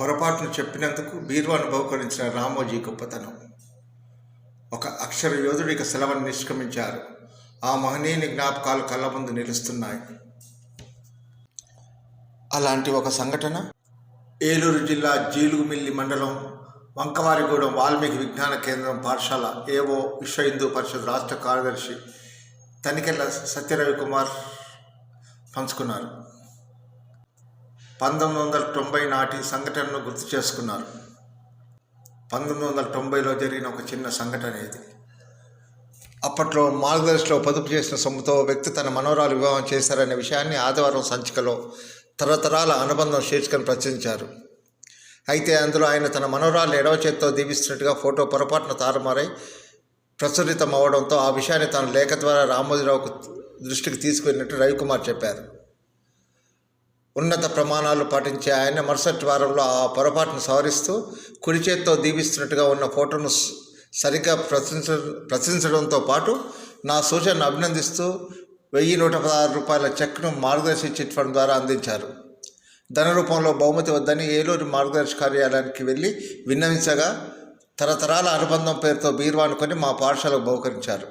పొరపాటును చెప్పినందుకు బీర్వాను బహుకరించిన రామోజీ గొప్పతనం. ఒక అక్షర యోధుడు ఇక సెలవును నిష్క్రమించారు. ఆ మహనీయుని జ్ఞాపకాలు కళ్ళ ముందు నిలుస్తున్నాయి. అలాంటి ఒక సంఘటన? ఏలూరు జిల్లా జీలుగుమిల్లి మండలం వంకవారిగూడెం వాల్మీకి విజ్ఞాన కేంద్రం పాఠశాల ఏవో విశ్వ హిందూ పరిషత్ రాష్ట్ర కార్యదర్శి తనికెళ్ళ సత్యరవి కుమార్ పంచుకున్నారు. పంతొమ్మిది వందల తొంభై నాటి సంఘటనను గుర్తు చేసుకున్నారు. పంతొమ్మిది వందల తొంభైలో జరిగిన ఒక చిన్న సంఘటన ఇది. అప్పట్లో మార్గదర్శిలో పొదుపు చేసిన సొమ్ముతో వ్యక్తి తన మనోరాలు వివాహం చేశారనే విషయాన్ని ఆదివారం సంచికలో తరతరాల అనుబంధం శీర్షికను ప్రచురించారు. అయితే అందులో ఆయన తన మనోరాలు ఎడవ చేత్తో దీవిస్తున్నట్టుగా ఫోటో పొరపాటున తారుమారై ప్రచురితం అవడంతో ఆ విషయాన్ని తన లేఖ ద్వారా రామోజీరావుకు దృష్టికి తీసుకువెళ్ళినట్టు రవికుమార్ చెప్పారు. ఉన్నత ప్రమాణాలు పాటించే ఆయన మరుసటి వారంలో ఆ పొరపాటును సవరిస్తూ కుడి చేత్తో దీవిస్తున్నట్టుగా ఉన్న ఫోటోను సరిగ్గా ప్రశంస ప్రశంసడంతో పాటు నా సూచనను అభినందిస్తూ వెయ్యి నూట పదహారు రూపాయల చెక్ను మార్గదర్శి చిట్ ఫండ్ ద్వారా అందించారు. ధన రూపంలో బహుమతి వద్దని ఏలూరు మార్గదర్శి కార్యాలయానికి వెళ్ళి విన్నవించగా తరతరాల అనుబంధం పేరుతో బీర్వాను కొని మా పాఠశాలకు బహుకరించారు.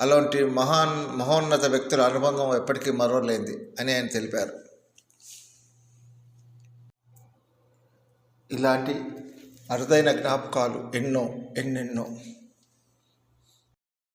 అలాంటి మహాన్ మహోన్నత వ్యక్తుల అనుబంధం ఎప్పటికీ మరోలేంది అని ఆయన తెలిపారు. ఇలాంటి అరుదైన జ్ఞాపకాలు ఎన్నో ఎన్నెన్నో.